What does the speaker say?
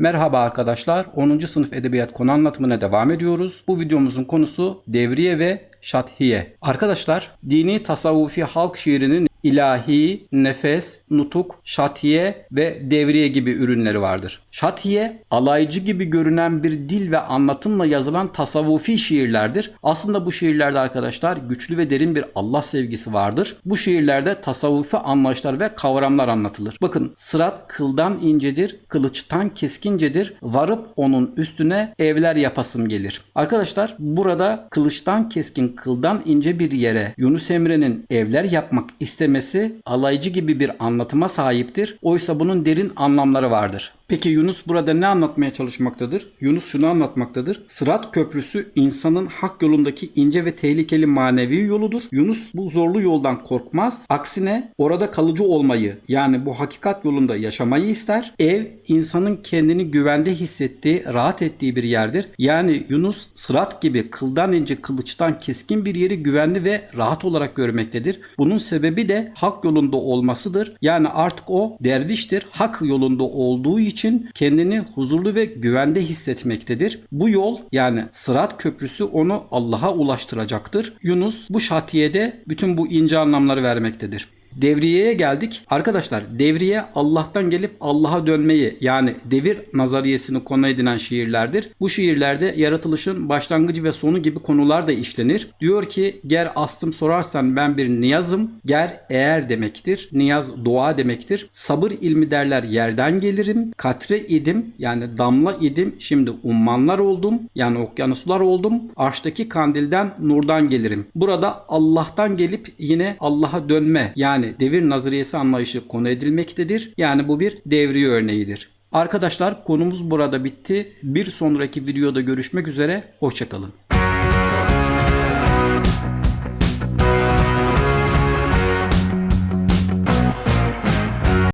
Merhaba arkadaşlar. 10. sınıf edebiyat konu anlatımına devam ediyoruz. Bu videomuzun konusu devriye ve şathiye. Arkadaşlar dini tasavvufi halk şiirinin ilahi, nefes, nutuk, şatiye ve devriye gibi ürünleri vardır. Şatiye, alaycı gibi görünen bir dil ve anlatımla yazılan tasavvufi şiirlerdir. Aslında bu şiirlerde arkadaşlar güçlü ve derin bir Allah sevgisi vardır. Bu şiirlerde tasavvufi anlayışlar ve kavramlar anlatılır. Bakın sırat kıldan incedir, kılıçtan keskincedir. Varıp onun üstüne evler yapasım gelir. Arkadaşlar burada kılıçtan keskin, kıldan ince bir yere Yunus Emre'nin evler yapmak istemesi alaycı gibi bir anlatıma sahiptir. Oysa bunun derin anlamları vardır. Peki Yunus burada ne anlatmaya çalışmaktadır? Yunus şunu anlatmaktadır. Sırat köprüsü insanın hak yolundaki ince ve tehlikeli manevi yoludur. Yunus bu zorlu yoldan korkmaz. Aksine orada kalıcı olmayı yani bu hakikat yolunda yaşamayı ister. Ev insanın kendini güvende hissettiği, rahat ettiği bir yerdir. Yani Yunus sırat gibi kıldan ince kılıçtan keskin bir yeri güvenli ve rahat olarak görmektedir. Bunun sebebi de hak yolunda olmasıdır. Yani artık o derviştir. Hak yolunda olduğu için kendini huzurlu ve güvende hissetmektedir. Bu yol yani Sırat Köprüsü onu Allah'a ulaştıracaktır. Yunus bu şatiyede bütün bu ince anlamları vermektedir. Devriyeye geldik. Arkadaşlar devriye Allah'tan gelip Allah'a dönmeyi yani devir nazariyesini konu edinen şiirlerdir. Bu şiirlerde yaratılışın başlangıcı ve sonu gibi konular da işlenir. Diyor ki ger astım sorarsan ben bir niyazım. Ger eğer demektir. Niyaz dua demektir. Sabır ilmi derler yerden gelirim. Katre idim yani damla idim. Şimdi ummanlar oldum yani okyanuslar oldum. Arştaki kandilden nurdan gelirim. Burada Allah'tan gelip yine Allah'a dönme yani yani devir nazariyesi anlayışı konu edilmektedir. Yani bu bir devri örneğidir. Arkadaşlar konumuz burada bitti. Bir sonraki videoda görüşmek üzere. Hoşçakalın.